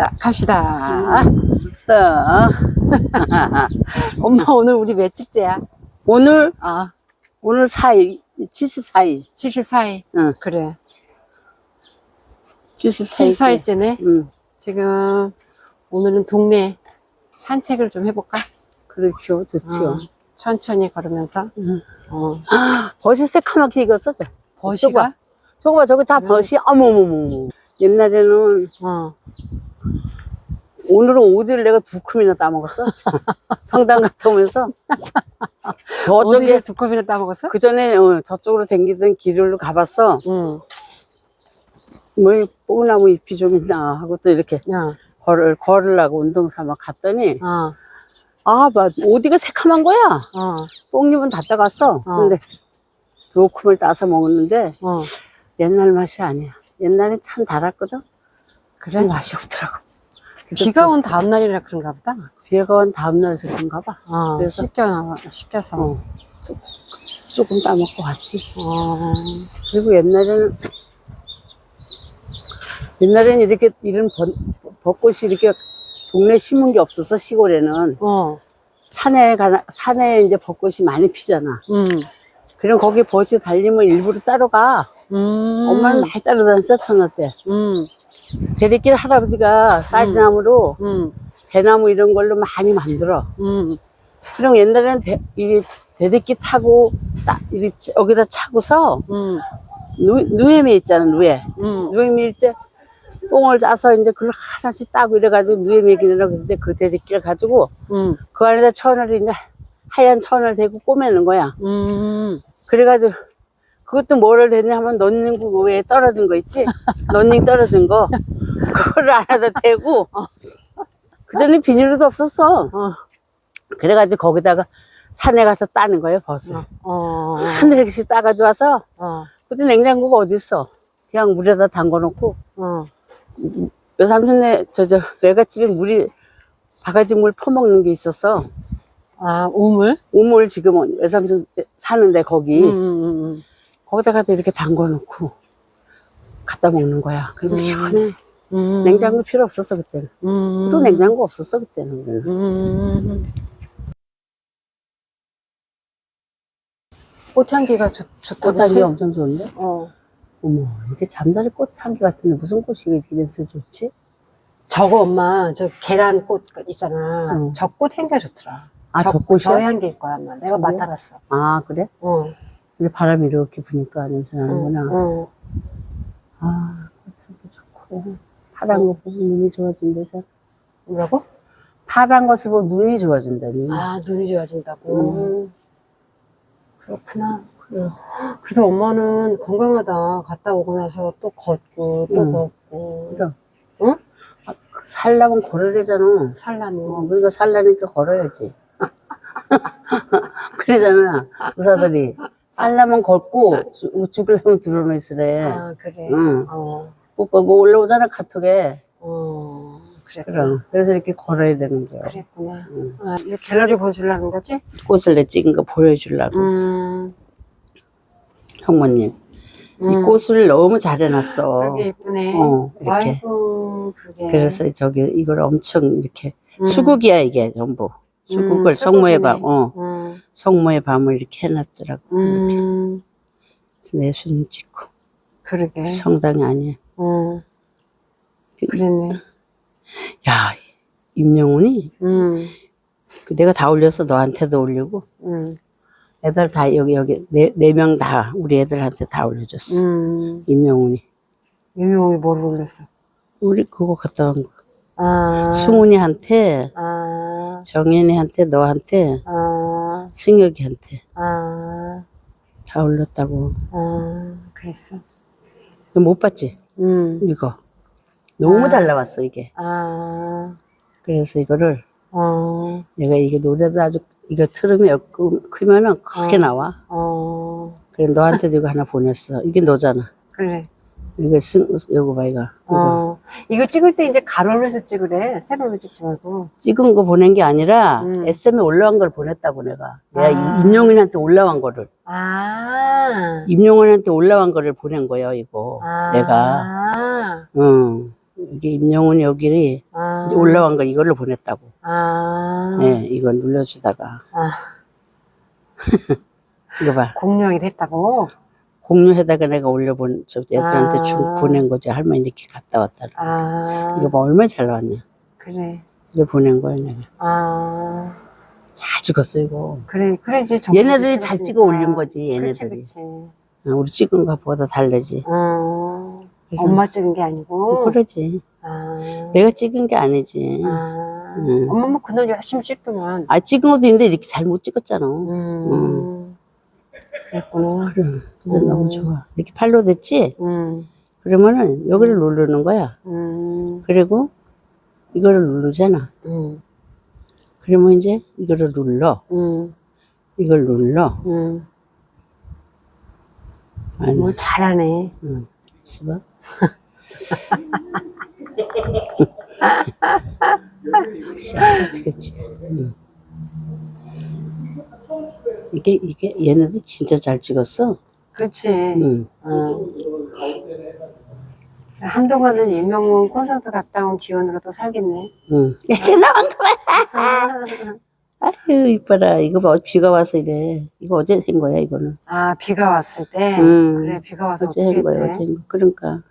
자, 갑시다. 없어. 엄마 오늘 우리 며칠째야? 오늘, 아, 오늘 4일, 74일. 74일. 응. 그래. 74일. 74일째네. 응, 지금 오늘은 동네 산책을 좀 해볼까? 그렇죠. 좋지요. 어, 천천히 걸으면서. 응. 어, 벗이 새카맣게 익었어, 저. 버시가? 저거 봐, 저거 다 벗이, 어머머머. 옛날에는, 어, 오늘은 오디를 내가 두 컵이나 따먹었어. 성당 갔다 오면서. 저쪽에, 두 컵이나 따먹었어? 그 전에, 어, 저쪽으로 댕기던 길로 가봤어. 응. 뭐, 이 뽕나무 잎이 좀 있나 하고 또 이렇게 야, 걸을, 걸으려고 운동 삼아 갔더니, 어, 아, 막, 어디가 새카만 거야? 어, 뽕잎은 다 따갔어. 어. 근데 두 컵을 따서 먹었는데 어. 옛날 맛이 아니야. 옛날엔 참 달았거든. 그래? 맛이 없더라고. 비가 좀온 다음 날이라 그런가 보다. 비가 온 다음 날에서 그런가 봐. 어, 그래서- 식겨, 식혀서. 어. 어. 조- 조금 따먹고 왔지. 그리고 옛날에는 옛날에는 이렇게 이런 번- 벚꽃이 이렇게 동네 심은 게 없어서 시골에는 어, 산에 가 산에 이제 벚꽃이 많이 피잖아. 음, 그럼 거기 벗이 달리면 일부러 따러 가. 음. 엄마는 많이 따라다녔어 천하 때. 음, 대리길 할아버지가 쌀나무로 음, 대나무 이런 걸로 많이 만들어. 음, 그럼 옛날에는 대, 이 대리길 타고 딱 이리 찌- 여기다 차고서 음, 누, 누에미 있잖아 누에. 음. 누에미일 때 뽕을 짜서 이제 그걸 하나씩 따고 이래가지고 누에미기라 그런데 그 대리길 가지고 음, 그 안에다 천을 이제 하얀 천을 대고 꼬매는 거야. 음. 그래가지고 그것도 뭐를 대냐 하면 넌닝구 위에 떨어진 거 있지? 넌닝 떨어진 거. 그거를 안에다 대고. 그전에 비닐도 없었어. 어, 그래가지고 거기다가 산에 가서 따는 거예요 벗을 어, 하늘에씩 따가지고 와서 어, 그때 냉장고가 어딨어? 그냥 물에다 담궈놓고. 어. 외삼촌네 저 저 외갓집에 물이 바가지 물 퍼먹는 게 있었어. 아, 우물? 우물 지금 외삼촌 사는데 거기. 음, 음, 음. 거기다가 이렇게 담궈 놓고 갖다 먹는 거야. 그래도 시원해. 음. 냉장고 필요 없었어 그때는. 음. 또 냉장고 없었어 그때는. 음. 꽃향기가 좋, 좋다, 꽃향기? 엄청 좋은데? 어. 어머 이게 잠자리 꽃향기 같은데 무슨 꽃이 이렇게 냄새 좋지? 저거 엄마, 저 계란꽃 있잖아. 응. 저꽃 향기가 좋더라. 아, 저, 저 꽃이야? 저 향기일 거야, 아마. 내가 저거야? 맡아봤어. 아 그래? 어. 근데 바람이 이렇게 부니까 냄새 나는구나. 어. 아 꽃향기 좋고 파란 거 보면 눈이 좋아진대잖아. 뭐라고? 파란 것을 보면 눈이 좋아진다니. 아, 눈이 좋아진다고. 음. 그렇구나. 그래서 엄마는 건강하다. 갔다 오고 나서 또 걷고, 또 응. 걷고. 그럼. 응? 아, 그 살려면 걸으래잖아. 살라면. 어, 우리가 살라니까 걸어야지. 그러잖아, 의사들이. 살려면 걷고, 주- 죽으려면 들어놓 있으래. 아, 그래. 응. 어. 꼭 그거 올라오잖아, 카톡에. 어. 그래. 그럼. 그래서 이렇게 걸어야 되는 거야. 그랬구나. 응. 아, 이 갤러리 보여주려는 거지? 꽃을 내 찍은 거 보여주려고. 음. 형모님. 이 음. 꽃을 너무 잘 해놨어. 그게 예쁘네. 어, 이렇게. 아이고, 그게. 그래서 저기, 이걸 엄청 이렇게. 음. 수국이야, 이게 전부. 수국을 음, 성모의 밤, 수국이네. 어. 음. 성모의 밤을 이렇게 해놨더라고. 음. 내 손님 찍고. 그러게. 성당이 아니야. 어. 그랬네. 야, 임영훈이 음. 그 내가 다 올려서 너한테도 올리고 음. 애들 다 여기 여기 네네명다 우리 애들한테 다 올려줬어. 음. 임영훈이 유명이 뭘 올렸어? 우리 그거 갔다 온 거. 아. 승훈이한테 아. 정연이한테 너한테 아. 승혁이한테 아. 다 올렸다고. 아. 그랬어. 너못 봤지? 음. 이거 너무 아. 잘 나왔어 이게. 아. 그래서 이거를 어. 내가 이게 노래도 아주 이거 틀으면 크- 크면은 크게 나와. 어. 그래 너한테도 이거 하나 보냈어. 이게 너잖아. 그래. 이거 승 이거 봐 이거. 이거. 어. 이거 찍을 때 이제 가로로 해서 찍으래. 세로로 찍지 말고. 찍은 거 보낸 게 아니라 음. SM에 올라간 걸 보냈다고 내가. 내가 아. 임용인한테 올라간 거를. 아. 임용인한테 올라간 거를 보낸 거예요, 이거. 아. 내가. 응. 이게 임영훈 여기를 아. 이제 올라간 걸 이걸로 보냈다고. 아. 예, 이걸 눌러주다가. 아. 이거 봐. 공룡이 됐다고? 공유해다가 내가 올려본, 저 애들한테 아. 준, 보낸 거지. 할머니 이렇게 갔다 왔다. 아. 이거 봐, 얼마나 잘 나왔냐. 그래. 이걸 보낸 거야, 내가. 아. 잘 찍었어, 이거. 그래, 그래지. 얘네들이 잘 찍어 올린 거지, 얘네들이. 그치. 어, 우리 찍은 것보다 다르지. 어. 그래서- 엄마 찍은 게 아니고. 그러지. 아. 내가 찍은 게 아니지. 아. 음. 엄마 뭐 그날 열심히 찍더만. 아, 찍은 것도 있는데 이렇게 잘 못 찍었잖아. 음. 그 랬구나. 그래. 그래서 음. 너무 좋아. 이렇게 팔로 됐지? 음. 그러면은 여기를 누르는 거야. 음. 그리고 이거를 누르잖아. 음. 그러면 이제 이거를 눌러. 음. 이걸 눌러. 음. 아니, 뭐 잘하네. 응. 있어봐. 씨, 어떻게지? 응. 이게, 이게, 얘네들 진짜 잘 찍었어. 그렇지. 응. 어. 한동안은 유명한 콘서트 갔다 온 기운으로 또 살겠네. 응. 이렇게 나온 거 봐. 아유, 이뻐라. 이거 봐. 비가 와서 이래. 이거 어제 한 거야, 이거는. 아, 비가 왔을 때? 응. 그래, 비가 와서 어제 한 거야? 어제 한 거. 그러니까.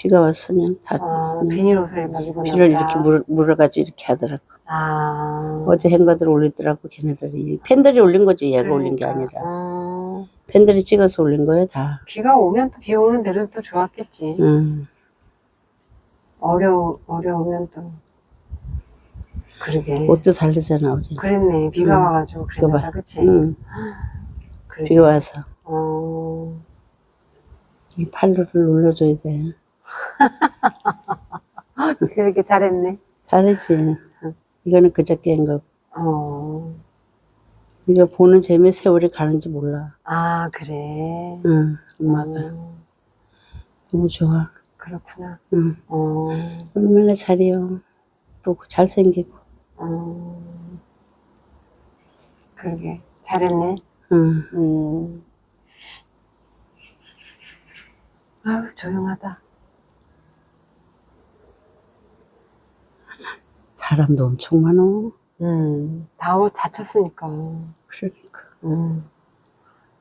비가 그냥 다, 어, 그냥 비닐 옷을 막 입었나 비를 보다. 이렇게 물, 물어가지고 이렇게 하더라고. 아. 어제 행가들 올리더라고, 걔네들이. 팬들이 올린 거지, 얘가 올린 게 그러니까. 아니라. 어, 팬들이 찍어서 올린 거야, 다. 비가 오면 또 비 오는 대로 또 좋았겠지. 응. 어려, 어려우면 또. 그러게. 옷도 다르잖아, 어제. 그랬네. 비가 응. 와가지고. 그랬나, 그치? 응. 그러게. 비가 와서. 어, 이 팔로를 눌러줘야 돼. 그렇게 잘했네. 다르지. 이거는 그저께 한 거. 어, 이거 보는 재미 세월이 가는지 몰라. 아, 그래. 응, 엄마가. 어, 너무 좋아. 그렇구나. 응. 어, 얼마나 잘해요. 보고 잘생기고. 어, 그러게. 잘했네. 응. 음. 아유, 조용하다. 사람도 엄청 많어. 음, 다옷 다쳤으니까. 그러니까. 음.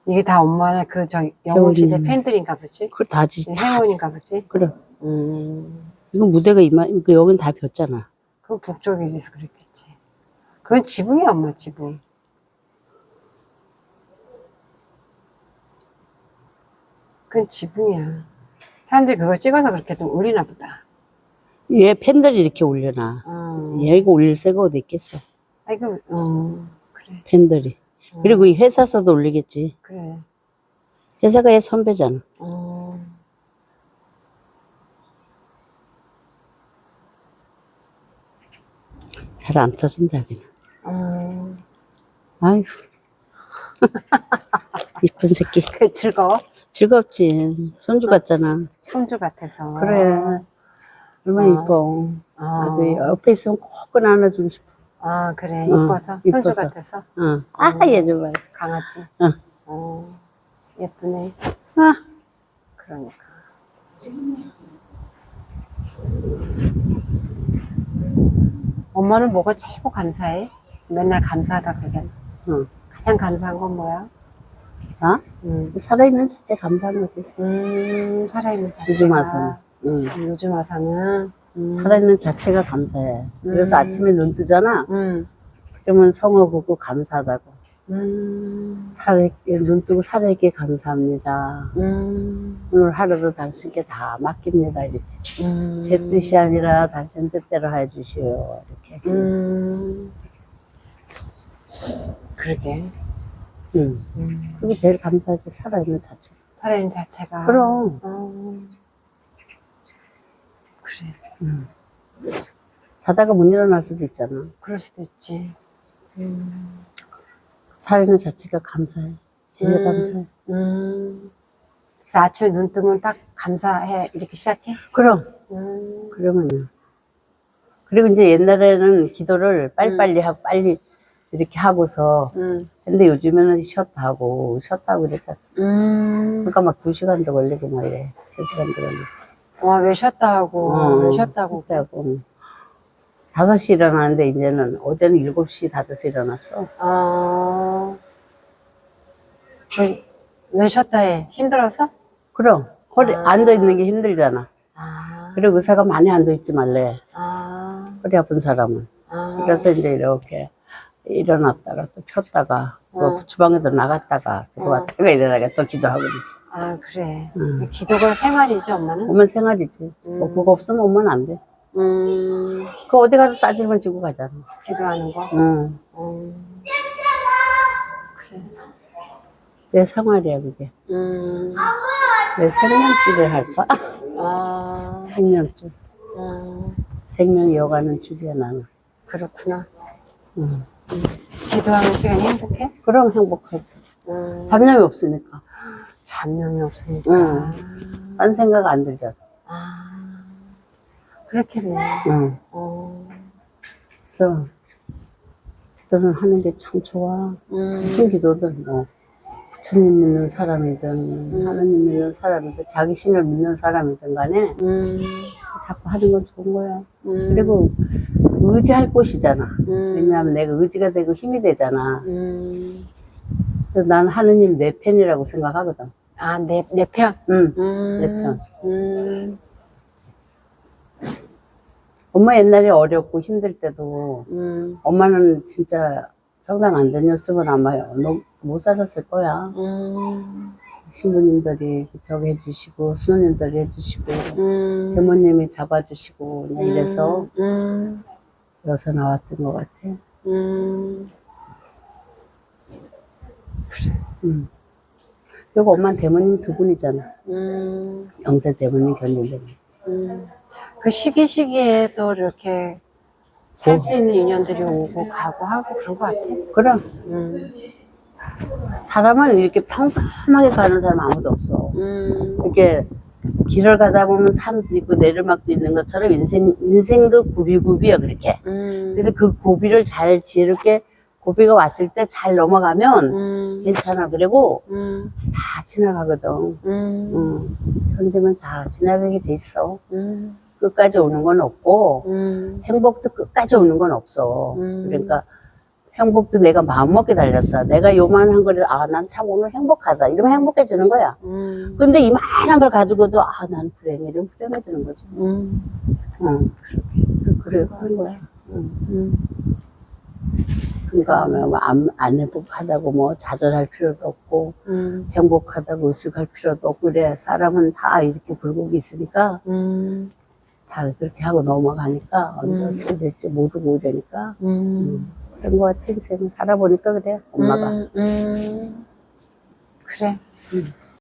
이게 다 엄마나 그, 저, 영웅 시대 회원님. 팬들인가 보지? 그걸 다지. 회원인가 보지? 그래. 음. 이거 무대가 이마, 이거 여긴 다 폈잖아. 그 북쪽에서 그랬겠지. 그건 지붕이야, 엄마 지붕. 그건 지붕이야. 사람들이 그거 찍어서 그렇게 좀 올리나 보다. 얘 팬들이 이렇게 올려놔. 어. 얘가 올릴 새가 어디 있겠어. 아이고, 어, 그래, 팬들이. 그리고 이 회사서도 올리겠지. 그래. 회사가 얘 선배잖아. 어. 잘 안 터진다, 그냥. 어. 아이고. 이쁜 새끼. 그 즐거워? 즐겁지. 손주 같잖아. 손주 같아서. 그래. 얼마나 아. 이뻐. 어. 아주 옆에 있으면 꼭 안아주고 싶어. 아, 그래. 어, 이뻐서? 손주 이뻐서. 같아서? 어. 아, 얘좀 봐. 강아지? 응. 어. 예쁘네. 아, 그러니까. 엄마는 뭐가 최고 감사해? 맨날 감사하다 그러잖아. 응. 가장 감사한 건 뭐야? 나? 음, 살아있는 자체 감사한 거지. 음 살아있는 자체가. 요즘 와서는. 응. 음, 요즘 와서는. 음, 살아있는 자체가 감사해. 그래서 음. 아침에 눈 뜨잖아. 음, 그러면 성어 보고 감사하다고. 음, 살아있게, 눈 뜨고 살아있게 감사합니다. 음, 오늘 하루도 당신께 다 맡깁니다. 이러지. 음, 제 뜻이 아니라 당신 뜻대로 해주시오. 이렇게 하지. 음, 그러게. 응. 음, 그게 제일 감사하지. 살아있는 자체. 살아있는 자체가. 그럼. 어, 그래. 자다가 못 일어날 수도 있잖아. 그럴 수도 있지. 음, 살아있는 자체가 감사해. 제일 음. 감사해. 음. 그래서 아침에 눈 뜨면 딱 감사해 이렇게 시작해? 그럼. 음, 그러면요. 그리고 이제 옛날에는 기도를 빨리빨리 하고 빨리 이렇게 하고서 음, 근데 요즘에는 쉬었다 하고 쉬었다 하고 그랬잖아. 음, 그러니까 막 두 시간도 걸리고 막 이래. 세 시간도 걸리고. 와, 왜 쉬었다 하고, 어, 왜 쉬었다고. 그때하고. 5시 일어나는데 이제는 어제는 7시 다 돼서 일어났어. 아, 왜, 왜 쉬었다 해? 힘들어서? 그럼 허리 아. 앉아 있는 게 힘들잖아. 아, 그리고 의사가 많이 앉아 있지 말래. 아, 허리 아픈 사람은. 아. 그래서 이제 이렇게 일어났다가 또 폈다가 또 어. 주방에도 나갔다가 들어왔다가 일어나가 또 기도하고 그러지. 아, 그래. 응. 기도가 생활이지, 엄마는? 엄마는 생활이지. 뭐 음. 그거 없으면 엄마는 안 돼. 음, 그 어디 가서 싸질면 지고 가잖아. 기도하는 거? 응. 음, 그래. 내 생활이야 그게. 음, 내 생명줄을 할까? 아, 생명줄. 음, 생명 이 어가는 줄이야 나는. 그렇구나. 응. 기도하는 시간이 행복해? 그럼 행복하지. 음, 잡념이 없으니까. 잡념이 없으니까. 응. 딴 생각 안 들잖아. 아, 그렇겠네. 응. 어, 그래서 기도는 하는 게 참 좋아. 음, 무슨 기도든 뭐 부처님 믿는 사람이든 하나님 믿는 사람이든 자기 신을 믿는 사람이든 간에 음, 자꾸 하는 건 좋은 거야. 음, 그리고 의지할 곳이잖아. 음, 왜냐하면 내가 의지가 되고 힘이 되잖아. 음, 그래서 나는 하느님 내 편이라고 생각하거든. 아, 내, 내 편? 응. 음, 내 편. 음, 엄마 옛날에 어렵고 힘들 때도 음, 엄마는 진짜 성당 안 다녔으면 아마 너- 못 살았을 거야. 음, 신부님들이 저기 해주시고 수녀님들이 해주시고 음, 대모님이 잡아주시고 그냥 이래서 음, 여기서 나왔던 것 같아. 음, 음. 그리고 엄마는 대모님 두 분이잖아. 음, 영세 대모님, 견인 대모님. 음. 그 시기 시기에 또 이렇게 살 수 있는 인연들이 오고 가고 하고 그런 것 같아. 그럼 음, 사람은 이렇게 평평하게 가는 사람 아무도 없어. 음, 이렇게 길을 가다 보면 산도 있고 내리막도 있는 것처럼 인생, 인생도 굽이굽이야, 그렇게. 음, 그래서 그 고비를 잘 지렇게 고비가 왔을 때 잘 넘어가면 음, 괜찮아. 그리고 음, 다 지나가거든. 음, 응. 견디면 다 지나가게 돼 있어. 음, 끝까지 오는 건 없고, 음, 행복도 끝까지 오는 건 없어. 음. 그러니까 행복도 내가 마음먹게 달렸어. 내가 요만한 거를, 아, 난 참 오늘 행복하다. 이러면 행복해지는 거야. 음, 근데 이만한 걸 가지고도, 아, 난 불행해. 이러면 불행해지는 거지. 음, 응. 그- 그래, 그런 거야. 응. 음, 그러니까 뭐 안, 안 행복하다고 뭐 좌절할 필요도 없고, 음, 행복하다고 으쓱할 필요도 없고, 그래. 사람은 다 이렇게 굴곡이 있으니까, 음, 다 그렇게 하고 넘어가니까, 언제 음. 어떻게 될지 모르고 이러니까, 음, 그런 거 같아, 인생은. 살아보니까 그래, 엄마가. 음, 음. 그래. 음.